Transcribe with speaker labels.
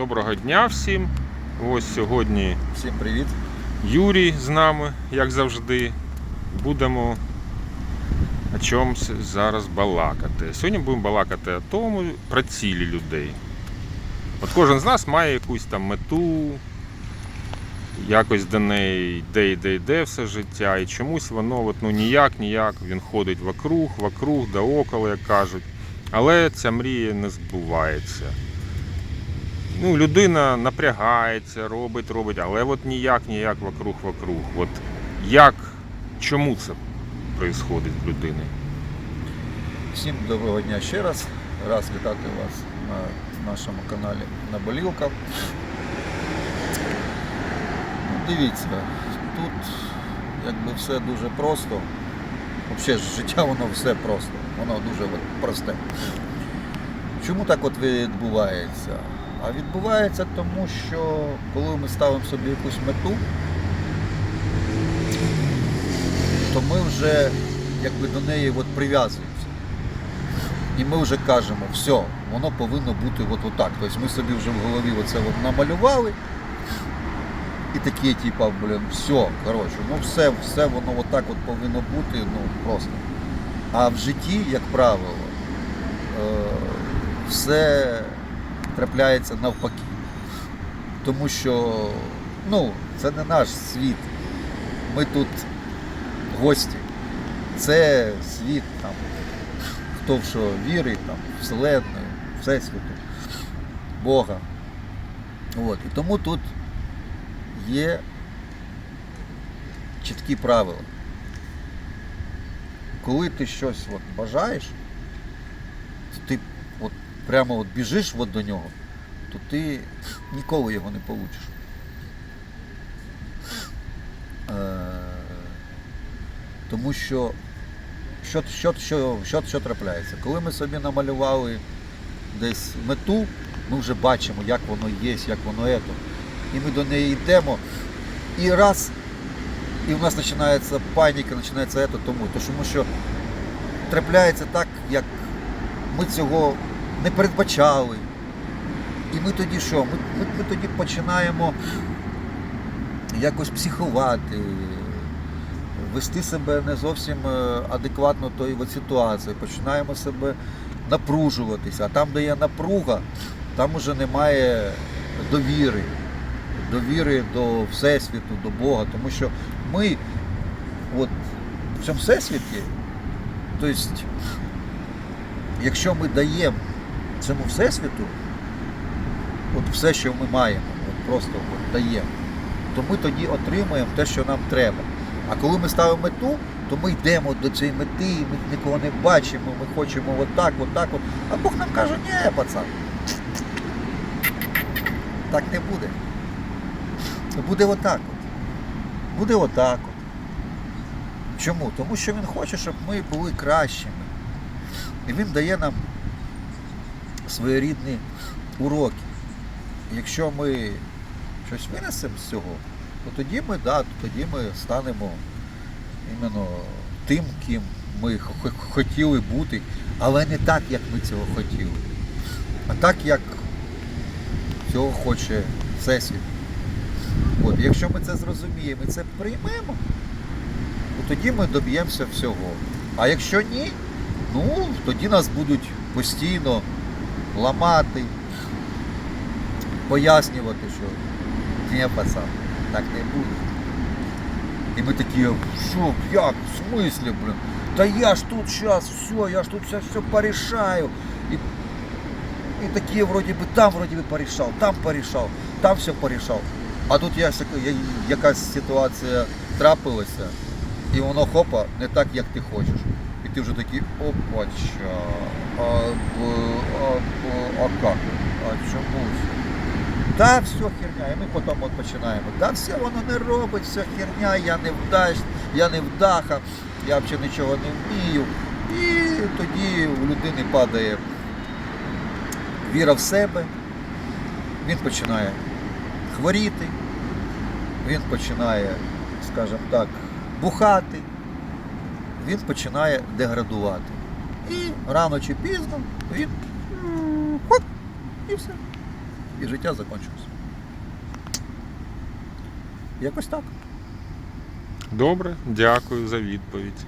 Speaker 1: Доброго дня всім. Ось сьогодні
Speaker 2: Всім привіт.
Speaker 1: Юрій з нами, як завжди. Будемо о чомусь зараз балакати. Сьогодні будемо балакати о тому, про цілі людей. От кожен з нас має якусь там мету, якось до неї йде, йде, йде все життя, і чомусь воно от, ну, ніяк, ніяк, він ходить вокруг, вокруг, да около, як кажуть. Але ця мрія не збувається. Ну, людина напрягається, робить, робить, але от ніяк, ніяк вокруг, вокруг. От як, чому це відбувається в людини?
Speaker 2: Всім доброго дня ще раз. Раз вітати вас на нашому каналі Наболілка. Ну, Дивіться, тут якби все дуже просто. Взагалі життя воно все просто, воно дуже просте. Чому так от відбувається? А відбувається тому, що коли ми ставимо собі якусь мету, то ми вже якби до неї от прив'язуємося. І ми вже кажемо, все, воно повинно бути от отак. Тобто ми собі вже в голові оце от намалювали. І такі, типа, блін, все, коротше, ну все, все воно отак от повинно бути, ну просто. А в житті, як правило, е, все трапляється навпаки. Тому що ну, це не наш світ. Ми тут гості. Це світ там, хто в що вірить, там, Вселенную, Всесвіту, Бога. От. І тому тут є чіткі правила. Коли ти щось от бажаєш, прямо от біжиш от до нього, то ти ніколи його не получиш. Е, тому що що, що, що, що, що трапляється? Коли ми собі намалювали десь мету, ми вже бачимо, як воно є, як воно є. І ми до неї йдемо. І раз, і в нас починається паніка, починається ето тому. Тому що трапляється так, як ми цього не передбачали. І ми тоді що? Ми, ми, ми тоді починаємо якось психувати, вести себе не зовсім е, адекватно тої ситуації, починаємо себе напружуватися. А там, де є напруга, там уже немає довіри, довіри до Всесвіту, до Бога. Тому що ми от, в цьому всесвіті, тобто, якщо ми даємо цьому всесвіту, от все, що ми маємо, от просто от, даємо, то ми тоді отримуємо те, що нам треба. А коли ми ставимо мету, то ми йдемо до цієї мети, ми нікого не бачимо, ми хочемо отак, отак, от. А Бог нам каже, ні, пацан. Так не буде. Буде отак от. Буде отак от. Чому? Тому що він хоче, щоб ми були кращими. І він дає нам своєрідні уроки. Якщо ми щось винесемо з цього, то тоді ми, да, тоді ми станемо іменно тим, ким ми хотіли бути, але не так, як ми цього хотіли, а так, як цього хоче Всесвіт. От, якщо ми це зрозуміємо і це приймемо, то тоді ми доб'ємося всього. А якщо ні, ну тоді нас будуть постійно ламати, пояснювати, що ні, пацан, так не буде. І ми такі, що, як, в смислі, блин? Та я ж тут зараз все, я ж тут все, все порішаю. І, і такі, вроді би, там вроді би порішав, там порішав, там все порішав. А тут я, я- якась ситуація трапилася, і воно хопа, не так, як ти хочеш. І ти вже такий, опача, а, а, б- а як? А чому ж? Да, все херня. І ми потім от починаємо. Да, все воно не робить, все херня, я не вдач, я не вдаха, я взагалі нічого не вмію. І тоді у людини падає віра в себе, він починає хворіти, він починає, скажімо так, бухати, він починає деградувати. І рано чи пізно він хоп, і все. І життя закінчилося. Якось так.
Speaker 1: Добре, дякую за відповідь.